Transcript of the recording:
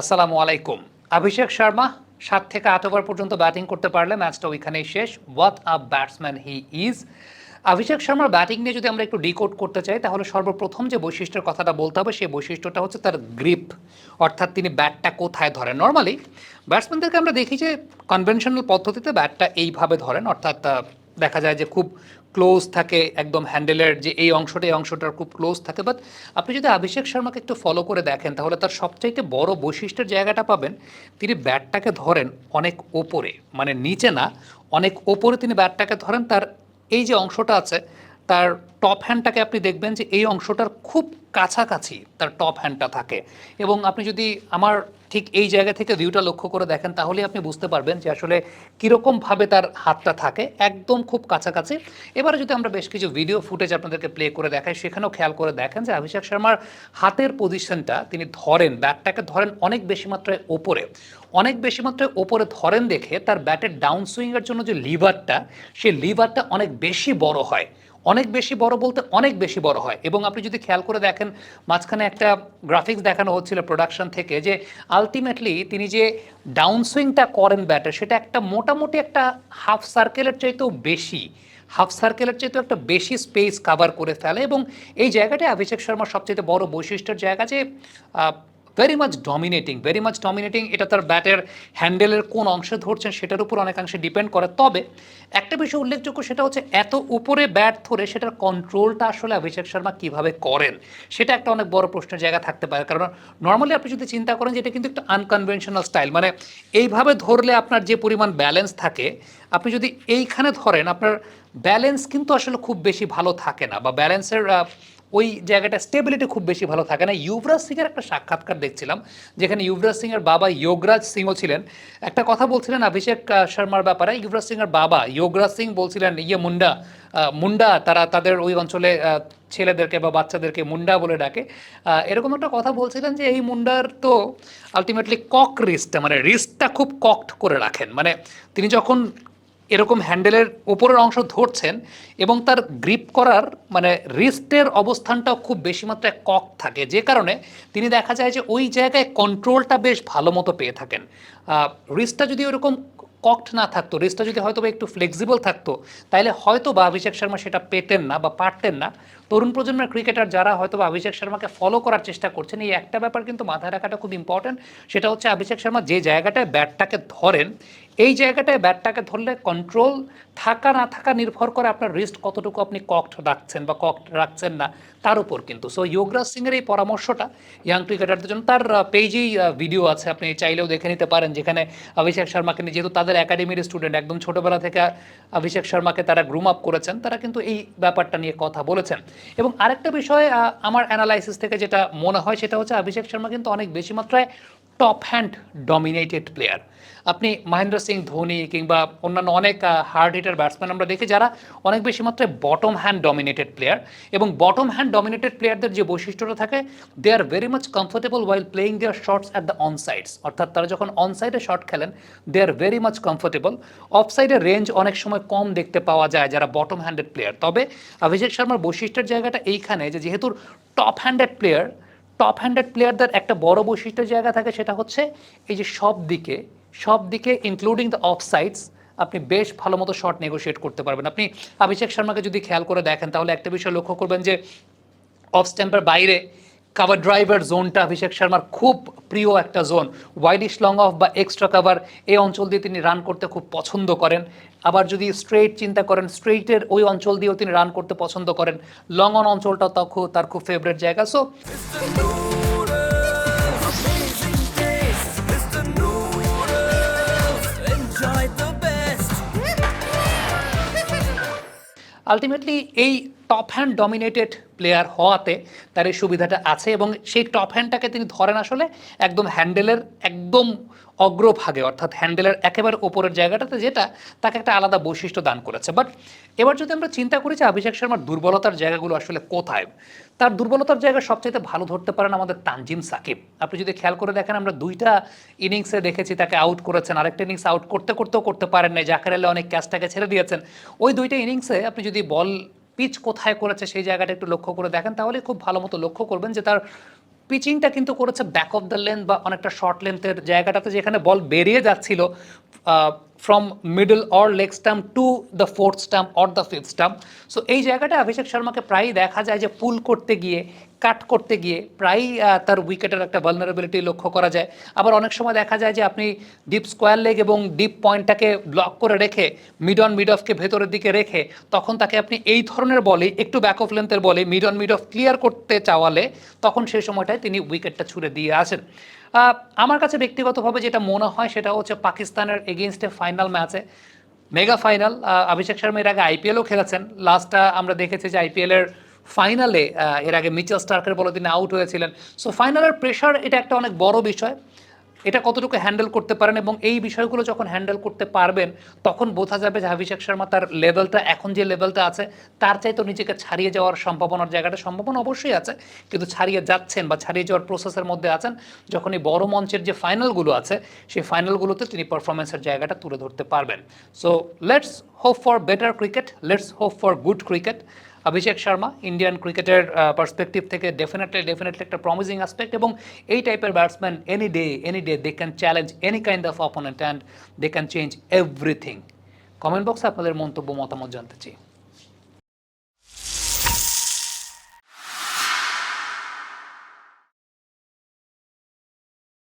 আসসালামু আলাইকুম। অভিষেক শর্মা, সাত থেকে আট ওভার পর্যন্ত ব্যাটিং করতে পারলে ম্যাচটা ওইখানেই শেষ। What a batsman he is Abhishek শর্মার ব্যাটিং নিয়ে যদি আমরা একটু ডিকোড করতে চাই, তাহলে সর্বপ্রথম যে বৈশিষ্ট্যের কথাটা বলতে হবে, সেই বৈশিষ্ট্যটা হচ্ছে তার গ্রিপ অর্থাৎ তিনি ব্যাটটা কোথায় ধরেন? নর্মালি ব্যাটসম্যানদেরকে আমরা দেখি যে কনভেনশনাল পদ্ধতিতে ব্যাটটা এইভাবে ধরেন। অর্থাৎ দেখা যায় যে খুব ক্লোজ থাকে, একদম হ্যান্ডেলের যে এই অংশটা, এই অংশটার খুব ক্লোজ থাকে। বাট আপনি যদি অভিষেক শর্মাকে একটু ফলো করে দেখেন, তাহলে তার সবচাইতে বড় বৈশিষ্ট্যের জায়গাটা পাবেন, তিনি ব্যাটটাকে ধরেন অনেক ওপরে মানে নিচে না, অনেক ওপরে তিনি ব্যাটটাকে ধরেন, তার এই যে অংশটা আছে তার টপ হ্যান্ডটাকে আপনি দেখবেন যে এই অংশটার খুব কাছাকাছি তার টপ হ্যান্ডটা থাকে। এবং আপনি যদি আমার ঠিক এই জায়গা থেকে ভিউটা লক্ষ্য করে দেখেন তাহলে আপনি বুঝতে পারবেন যে আসলে কীরকমভাবে তার হাতটা থাকে, একদম খুব কাছাকাছি। এবারে যদি আমরা বেশ কিছু ভিডিও ফুটেজ আপনাদেরকে প্লে করে দেখাই, সেখানেও খেয়াল করে দেখেন যে অভিষেক শর্মার হাতের পজিশনটা তিনি ধরেন ব্যাটটাকে ধরেন অনেক বেশি মাত্রায় ওপরে। অনেক বেশি মাত্রায় ওপরে ধরেন দেখে তার ব্যাটের ডাউন সুইংয়ের জন্য যে লিভারটা সেই লিভারটা অনেক বেশি বড় হয়। অনেক বেশি বড় বলতে অনেক বেশি বড় হয়। এবং আপনি যদি খেয়াল করে দেখেন, মাঝখানে একটা গ্রাফিক্স দেখানো হচ্ছিল প্রোডাকশন থেকে যে আলটিমেটলি তিনি যে ডাউন সুইংটা করেন ব্যাটে সেটা একটা মোটামুটি একটা হাফ সার্কেলের চাইতেও বেশি হাফ সার্কেলের চাইতেও একটা বেশি স্পেস কাভার করে ফেলে। এবং এই জায়গাটায় অভিষেক শর্মার সবচেয়ে বড় বৈশিষ্ট্যের জায়গা যে very much dominating very much dominating এটা তার ব্যাটের হ্যান্ডেলের কোন অংশে ধরছেন সেটার উপর অনেকাংশে ডিপেন্ড করে। তবে একটা বিষয় উল্লেখযোগ্য, সেটা হচ্ছে এত উপরে ব্যাট ধরে সেটার কন্ট্রোলটা আসলে অভিষেক শর্মা কীভাবে করেন? সেটা একটা অনেক বড় প্রশ্নের জায়গা থাকতে পারে। কারণ নর্মালি আপনি যদি চিন্তা করেন যে এটা কিন্তু একটা আনকনভেনশনাল স্টাইল মানে এইভাবে ধরলে আপনার যে পরিমাণ ব্যালেন্স থাকে, আপনি যদি এইখানে ধরেন, আপনার ব্যালেন্স কিন্তু আসলে খুব বেশি ভালো থাকে না, বা ব্যালেন্সের ওই জায়গাটা স্টেবিলিটি খুব বেশি ভালো থাকে না। যুবরাজ সিংয়ের একটা সাক্ষাৎকার দেখছিলাম, যেখানে যুবরাজ সিংয়ের বাবা যোগরাজ সিংও ছিলেন। একটা কথা বলছিলেন অভিষেক শর্মার ব্যাপারে, যুবরাজ সিংয়ের বাবা যোগরাজ সিং বলছিলেন ইয়ে মুন্ডা মুন্ডা, তারা তাদের ওই অঞ্চলে ছেলেদেরকে বা বাচ্চাদেরকে মুন্ডা বলে ডাকে। এরকম একটা কথা বলছিলেন যে এই মুন্ডার তো আলটিমেটলি কক রিস্টটা মানে রিস্টটা খুব ককড করে রাখেন। মানে তিনি যখন এরকম হ্যান্ডেলের ওপরের অংশ ধরছেন এবং তার গ্রিপ করার মানে রিস্টের অবস্থানটাও খুব বেশি মাত্রায় কক থাকে। যে কারণে তিনি দেখা যায় যে ওই জায়গায় কন্ট্রোলটা বেশ ভালো মতো পেয়ে থাকেন। রিস্টটা যদি ওরকম ককড না থাকতো রিস্টটা যদি হয়তো একটু ফ্লেক্সিবল থাকতো তাহলে হয়তো বা অভিষেক শর্মা সেটা পেতেন না বা পারতেন না। তরুণ প্রজন্মের ক্রিকেটার যারা হয়তো বা অভিষেক শর্মাকে ফলো করার চেষ্টা করছেন, এই একটা ব্যাপার কিন্তু মাথায় রাখাটা খুব ইম্পর্টেন্ট সেটা হচ্ছে অভিষেক শর্মা যে জায়গাটায় ব্যাটটাকে ধরেন, এই জায়গাটায় ব্যাটটাকে ধরলে কন্ট্রোল থাকা না থাকা নির্ভর করে আপনার রিস্ট কতটুকু আপনি ককড রাখছেন বা ককড রাখছেন না, তার উপর কিন্তু। সো যোগরাজ সিংয়ের এই পরামর্শটা ইয়াং ক্রিকেটারদের জন্য, তার পেজেই ভিডিও আছে, আপনি চাইলেও দেখে নিতে পারেন, যেখানে অভিষেক শর্মাকে নিয়ে যেহেতু তাদের একাডেমির স্টুডেন্ট একদম ছোটবেলা থেকে অভিষেক শর্মাকে তারা গ্রুম আপ করেছেন, তারা কিন্তু এই ব্যাপারটা নিয়ে কথা বলেছেন। এবং আরেকটা বিষয় আমার অ্যানালাইসিস থেকে যেটা মনে হয় সেটা হচ্ছে, অভিষেক শর্মা কিন্তু অনেক বেশি মাত্রায় টপ হ্যান্ড ডমিনেটেড প্লেয়ার আপনি মহেন্দ্র সিং, ধোনি কিংবা অন্যান্য অনেক হার্ড হিটার ব্যাটসম্যান আমরা দেখি যারা অনেক বেশি মাত্রায় বটম হ্যান্ড ডমিনেটেড প্লেয়ার এবং বটম হ্যান্ড ডমিনেটেড প্লেয়ারদের যে বৈশিষ্ট্যটা থাকে they are very much comfortable while playing their shots at the on sides অর্থাৎ তারা যখন অন সাইডে শট খেলেন they are very much comfortable off সাইডের রেঞ্জ অনেক সময় কম দেখতে পাওয়া যায় যারা বটম হ্যান্ডেড প্লেয়ার তবে অভিষেক শর্মার বৈশিষ্ট্যের জায়গাটা এইখানে যে যেহেতু top handed player top handed প্লেয়ারদের একটা বড় বৈশিষ্ট্য জায়গা থাকে সেটা হচ্ছে এই যে সব দিকে সব দিকে ইনক্লুডিং দ্য অফ সাইডস আপনি বেশ ভালো মতো শট নেগোশিয়েট করতে পারবেন। আপনি অভিষেক শর্মাকে যদি খেয়াল করে দেখেন, তাহলে একটা বিষয় লক্ষ্য করবেন যে অফ স্ট্যাম্পের বাইরে কাভার ড্রাইভার জোনটা অভিষেক শর্মার খুব প্রিয় একটা জোন ওয়াইডিশ লং অফ বা এক্সট্রা কাভার এই অঞ্চল দিয়ে তিনি রান করতে খুব পছন্দ করেন। আবার যদি স্ট্রেইট চিন্তা করেন স্ট্রেইটের ওই অঞ্চল দিয়েও তিনি রান করতে পছন্দ করেন। লং অন অঞ্চলটাও তার খুব তার খুব ফেভারিট জায়গা। সো. আলটিমেটলি এই টপ হ্যান্ড ডমিনেটেড প্লেয়ার হওয়াতে তার এই সুবিধাটা আছে এবং সেই টপ হ্যান্ডটাকে তিনি ধরেন আসলে একদম হ্যান্ডেলের একদম অগ্রভাগে, অর্থাৎ হ্যান্ডেলের একেবারে ওপরের জায়গাটাতে যেটা তাকে একটা আলাদা বৈশিষ্ট্য দান করেছে। বাট এবার যদি আমরা চিন্তা করি যে অভিষেক শর্মার দুর্বলতার জায়গাগুলো আসলে কোথায়, তার দুর্বলতার জায়গা সবচাইতে ভালো ধরতে পারেন আমাদের তানজিম সাকিব। আপনি যদি খেয়াল করে দেখেন, আমরা দুইটা ইনিংসে দেখেছি, তাকে আউট করেছেন, আরেকটা ইনিংস আউট করতে, করতেও করতে পারেন নাই। জাকার অনেক ক্যাচটাকে ছেড়ে দিয়েছেন। ওই দুইটা ইনিংসে আপনি যদি বল পিচ কোথায় করেছে সেই জায়গাটা একটু লক্ষ্য করে দেখেন। তাহলে খুব ভালো মতো লক্ষ্য করবেন যে তার পিচিংটা কিন্তু করেছে ব্যাক অফ দ্য লেন্থ বা অনেকটা শর্ট লেন্থের জায়গাটাতে যেখানে বল বেরিয়ে যাচ্ছিল from middle or leg stump to the fourth stump or the fifth stump so এই জায়গাটা অভিষেক শর্মাকে প্রায়ই দেখা যায় যে পুল করতে গিয়ে কাট করতে গিয়ে প্রায়ই তার উইকেটের একটা ভালনারেবিলিটি লক্ষ্য করা যায়। আবার অনেক সময় দেখা যায় যে আপনি ডিপ স্কোয়ার লেগ এবং ডিপ পয়েন্টটাকে ব্লক করে রেখে মিড অন মিড অফকে ভেতরের দিকে রেখে, তখন তাকে আপনি এই ধরনের বলে, একটু ব্যাক অফ লেন্থের বলে mid on mid off clear করতে চাওয়ালে, তখন সেই সময়টায় তিনি উইকেটটা ছুড়ে দিয়ে আসেন। আমার কাছে ব্যক্তিগতভাবে যেটা মনে হয় সেটা হচ্ছে পাকিস্তানের এগেনস্টে ফাইনাল ম্যাচে মেগা ফাইনাল অভিষেক শর্মা এর আগে আইপিএলও খেলেছেন। লাস্টটা আমরা দেখেছি যে আইপিএলের ফাইনালে এর আগে মিচেল স্টার্কের বলে তিনি আউট হয়েছিলেন সো ফাইনালের প্রেশার এটা একটা অনেক বড় বিষয়। এটা কতটুকু হ্যান্ডেল করতে পারেন এবং এই বিষয়গুলো যখন হ্যান্ডেল করতে পারবেন, তখন বোঝা যাবে যে অভিষেক শর্মা তার লেভেলটা এখন যে লেভেলটা আছে, তার চাইতে নিজেকে ছাড়িয়ে যাওয়ার সম্ভাবনার জায়গাটা, সম্ভাবনা অবশ্যই আছে, কিন্তু ছাড়িয়ে যাচ্ছেন বা ছাড়িয়ে যাওয়ার প্রসেসের মধ্যে আছেন যখন এই বড় মঞ্চের যে ফাইনালগুলো আছে, সেই ফাইনালগুলোতে তিনি পারফরমেন্সের জায়গাটা তুলে ধরতে পারবেন। So let's hope for better cricket let's hope for good cricket Abhishek Sharma Indian ক্রিকেটের পার্সপেক্টিভ থেকে ডেফিনেটলি ডেফিনেটলি একটা প্রমিজিং অ্যাসপেক্ট এবং এই টাইপের batsman any day any day they can challenge any kind of opponent and they can change everything comment বক্সে আপনাদের মন্তব্য, মতামত জানতে চাই।